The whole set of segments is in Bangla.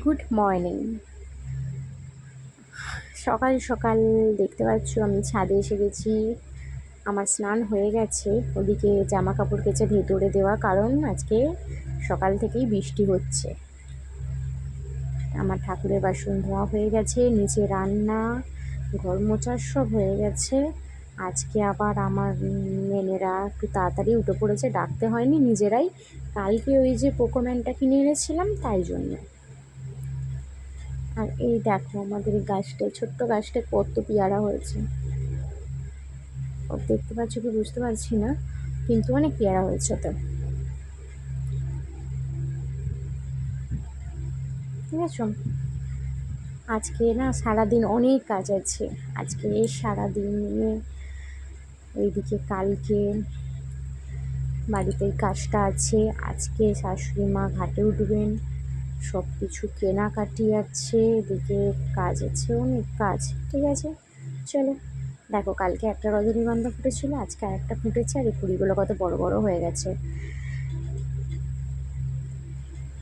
Good morning. সকাল সকাল দেখতে পাচ্ছ, আমি ছাদে এসে গেছি। আমার স্নান হয়ে গেছে, ওদিকে জামা কাপড় কেচে ভেতরে দেওয়া, কারণ আজকে সকাল থেকেই বৃষ্টি হচ্ছে। আমার ঠাকুরের বাসন ধোয়া হয়ে গেছে, নিচে রান্না, ঘর মোচার সব হয়ে গেছে। আজকে আবার আমার মেনেরা একটু তাড়াতাড়ি উঠে পড়েছে, ডাকতে হয়নি নিজেরাই। কালকে ওই যে পোকোম্যানটা কিনে এনেছিলাম, তাই জন্য। আর এই দেখো আমাদের এই গাছটায় ছোট্ট গাছটায় কত পেয়ারা হয়েছে। দেখতে পাচ্ছ কি বুঝতে পারছি না, কিন্তু অনেক পেয়ারা হয়েছে তো ঠিক আছে? আজকে না সারাদিন অনেক কাজ আছে। আজকে এই সারাদিন নিয়ে ওইদিকে কালকে বাড়িতে কাজটা আছে। আজকে শাশুড়ি মা ঘাটে উঠবেন। সব কিছু কেনাকাটি আছে, এদিকে কাজ আছে, অনেক কাজ, ঠিক আছে? চলো, দেখো কালকে একটা রজনীগন্ধা ফুটেছিল, আজকে আর একটা ফুটেছে, আর এই ফুলগুলো কত বড় বড় হয়ে গেছে।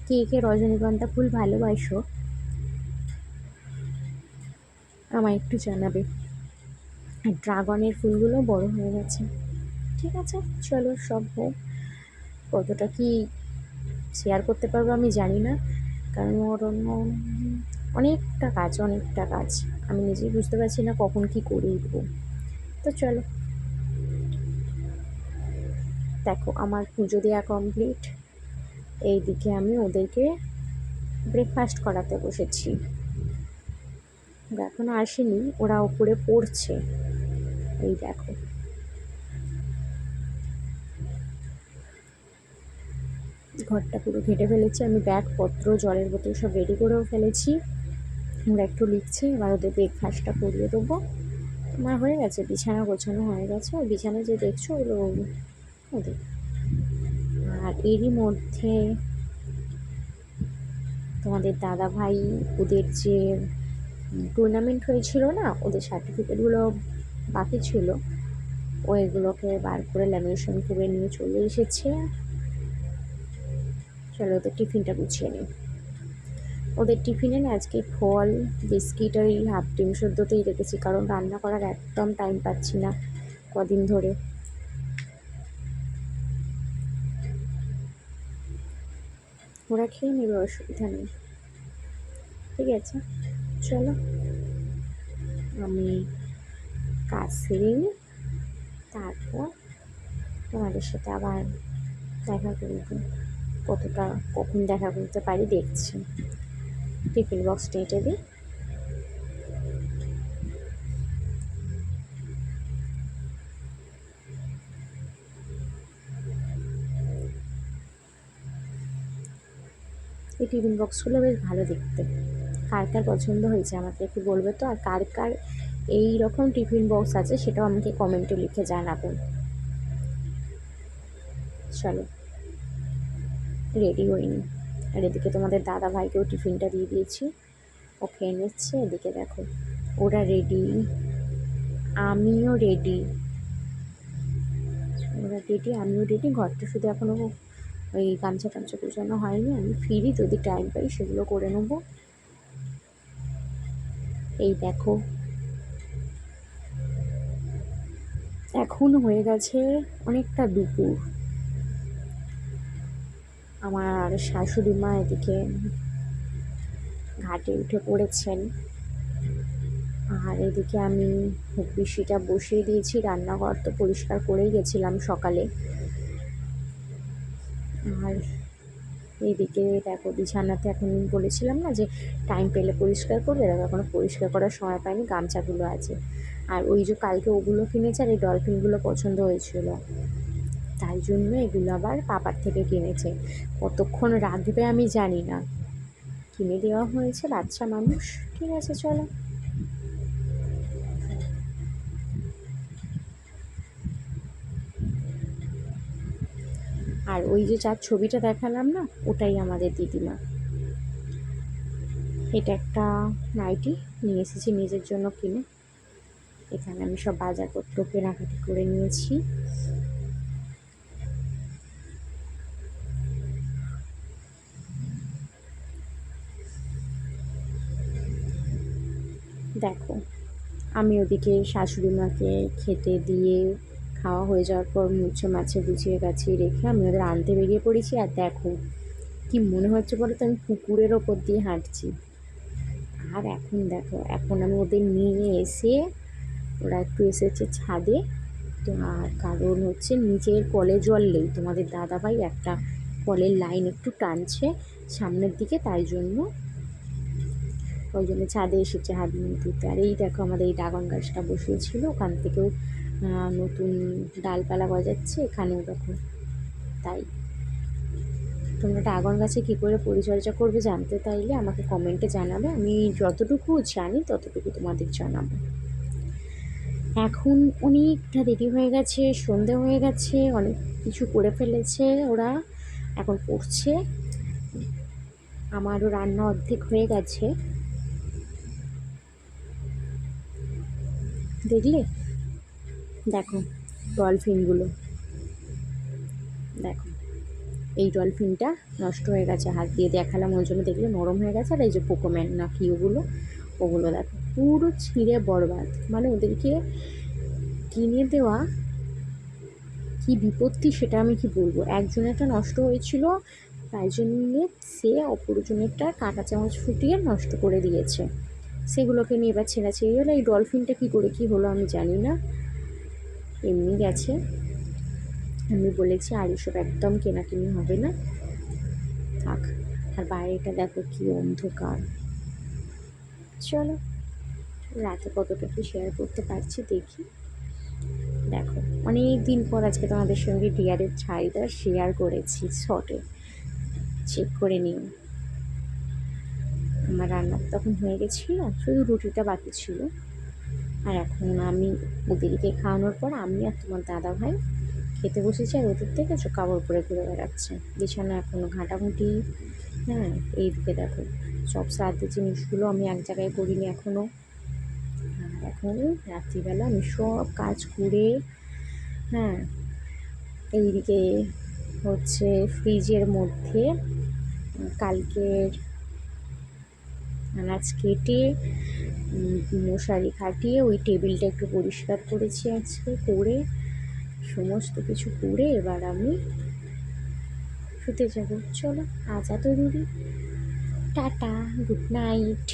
কে কে রজনীগন্ধা ফুল ভালোবাসো, আমায় একটু জানাবে। আর ড্রাগনের ফুলগুলো বড় হয়ে গেছে, ঠিক আছে? চলো, সব হোক। কতটা কি শেয়ার করতে পারব আমি জানি না। কারণ ওর অন্য অনেকটা কাজ অনেকটা কাজ। আমি নিজেই বুঝতে পারছি না কখন কি করে উঠবো তো চলো। দেখো, আমার পুজো দেওয়া কমপ্লিট এইদিকে আমি ওদেরকে ব্রেকফাস্ট করাতে বসেছি। এখনও আসেনি, ওরা ওপরে পড়ছে। এই দেখো। ঘরটা পুরো ঘেটে ফেলেছি। আমি ব্যাগপত্র, জলের বোতল সব রেডি করেও ফেলেছি। আমরা একটু লিখছি, এবার ওদের ব্রেকফাস্টটা করিয়ে দেবো। আমার হয়ে গেছে, বিছানা গোছানো হয়ে গেছে। আর বিছানা যে দেখছ ওগুলো ওদের। আর এরই মধ্যে তোমাদের দাদা ভাই ওদের যে টুর্নামেন্ট হয়েছিল না, ওদের সার্টিফিকেটগুলো বাকি ছিল। ও এগুলোকে বার করে ল্যামিনেশন করে নিয়ে চলে এসেছে। চলো ওদের টিফিনটা গুছিয়ে নিই। ওদের টিফিনে না আজকে ফল, বিস্কিট আর এই হাফ ডিম সদ্যতেই রেখেছি, কারণ রান্না করার একদম টাইম পাচ্ছি না কদিন ধরে। ওরা খেয়ে নেবে, অসুবিধা নেই। ঠিক আছে, চলো। আমি কাজ সেরে নিই তারপর তোমাদের সাথে আবার দেখা করব কতটা, কখন দেখা করতে পারি দেখছি। টিফিন বক্সটা এটা দিই এই টিফিন বক্সগুলো বেশ ভালো দেখতে। কার কার পছন্দ হয়েছে আমাকে একটু বলবে তো? আর কার কার এই রকম টিফিন বক্স আছে সেটাও আমাকে কমেন্টে লিখে জানাবেন। চলো। রেডি হইনি আর এদিকে তোমাদের দাদা ভাইকেও টিফিনটা দিয়ে দিয়েছি। ও খেয়ে নিচ্ছে, এদিকে দেখো, ওরা রেডি। আমিও রেডি। ওরা রেডি, আমিও রেডি। ঘরটা শুধু এখনও ওই গামছা টামছা গোছানো হয়নি। আমি ফিরি, যদি টাইম পাই সেগুলো করে নেব। এই দেখো। এখন হয়ে গেছে অনেকটা দুপুর। আমার শাশুড়ি মা এদিকে ঘাটে উঠে পড়েছেন। আর এদিকে আমি বেশিটা বসিয়ে দিয়েছি, রান্নাঘর তো পরিষ্কার করেই গেছিলাম সকালে। আর এইদিকে দেখো, বিছানাতে এখন বলেছিলাম না যে টাইম পেলে পরিষ্কার করবে, দেখো এখনও পরিষ্কার করার সময় পাইনি, গামছাগুলো আছে। আর ওই যে কালকে ওগুলো কিনেছে আর এই ডলফিনগুলো পছন্দ হয়েছিল। তাই জন্য এগুলো আবার পাপার থেকে কিনেছে। কতক্ষণ রাখবে আমি জানি না। কিনে দেওয়া হয়েছে বাচ্চা মানুষ। ঠিক আছে, চলো। আর ওই যে যার ছবিটা দেখালাম না, ওটাই আমাদের দিদিমা। এটা একটা নাইটি নিয়ে এসেছি নিজের জন্য কিনে। এখানে আমি সব বাজারপত্র কেনাকাটি করে নিয়েছি। দেখো, আমি ওদিকে শাশুড়ি মাকে খেতে দিয়ে খাওয়া হয়ে যাওয়ার পর মুছে মাছে গুছিয়ে গাছিয়ে রেখে আমি ওদের আনতে বেরিয়ে পড়েছি। আর দেখো, কি মনে হচ্ছে বলো তো, আমি পুকুরের ওপর দিয়ে হাঁটছি। আর এখন দেখো, এখন আমি ওদের নিয়ে এসে, ওরা একটু এসেছে ছাদে। তো আর কারণ হচ্ছে নিচের কলে জল নেই। তোমাদের দাদাভাই একটা কলের লাইন একটু টানছে সামনের দিকে, তাই জন্য ওই জন্য ছাদে এসেছে হাত ধুতে। আর এই দেখো আমাদের এই ড্রাগন গাছটা বসিয়েছিল, ওখান থেকেও নতুন ডালপালা গজাচ্ছে এখানেও দেখো। তাই। তোমরা ড্রাগন গাছে কী করে পরিচর্যা করবে জানতে চাইলে আমাকে কমেন্টে জানাবে, আমি যতটুকু জানি ততটুকু তোমাদের জানাব। এখন অনেকটা দেরি হয়ে গেছে, সন্ধে হয়ে গেছে, অনেক কিছু করে ফেলেছে ওরা, এখন পড়ছে আমারও রান্না অর্ধেক হয়ে গেছে। দেখলে? দেখো ডলফিনগুলো দেখো, এই ডলফিনটা নষ্ট হয়ে গেছে, হাত দিয়ে দেখালাম, ওই জন্য দেখলে নরম হয়ে গেছে, আর এই যে পোকোম্যান না কি ওগুলো ওগুলো দেখো, পুরো ছিঁড়ে বরবাদ। মানে ওদেরকে কিনে দেওয়া কি বিপত্তি সেটা আমি কি বলব? একজনেরটা নষ্ট হয়েছিল, তাই জন্যে সে অপরজনেরটা কাঁটা চামচ ফুটিয়ে নষ্ট করে দিয়েছে। সেগুলোকে নিয়ে এবার ছেঁড়াছেড়ি হলো। এই ডলফিনটা কী করে, কী হলো আমি জানি না। এমনি গেছে। আমি বলেছি, আর এসব একদম কেনাকিনি হবে না। থাক, আর বাইরেটা দেখো কি অন্ধকার। চলো, রাতে কতটা কি শেয়ার করতে পারছি দেখি। দেখো অনেক দিন পর আজকে তোমাদের সঙ্গে ডিয়ারের ছাইটা শেয়ার করেছি শর্টে চেক করে নিও। আমার রান্না তখন হয়ে গেছিল, শুধু রুটিটা বাকি ছিল। আর এখন আমি ওদেরকে খাওয়ানোর পর আমি আর তোমার দাদা ভাই খেতে বসেছি আর ওদের থেকে চো কাপড় পরে ঘুরে বেড়াচ্ছে। বিছানা এখনও ঘাঁটাঘুঁটি। হ্যাঁ এইদিকে দেখো, সব শ্রাদ্ধের জিনিসগুলো আমি এক জায়গায় করিনি এখনও আর এখন রাত্রিবেলা আমি সব কাজ করে হ্যাঁ এইদিকে হচ্ছে ফ্রিজের মধ্যে, কালকের আনাজ কেটে মশারি খাটিয়ে ওই টেবিলটা একটু পরিষ্কার করেছি আজকে, করে সমস্ত কিছু করে এবার আমি শুতে যাব। চলো, আজ এত দিদি টাটা গুড নাইট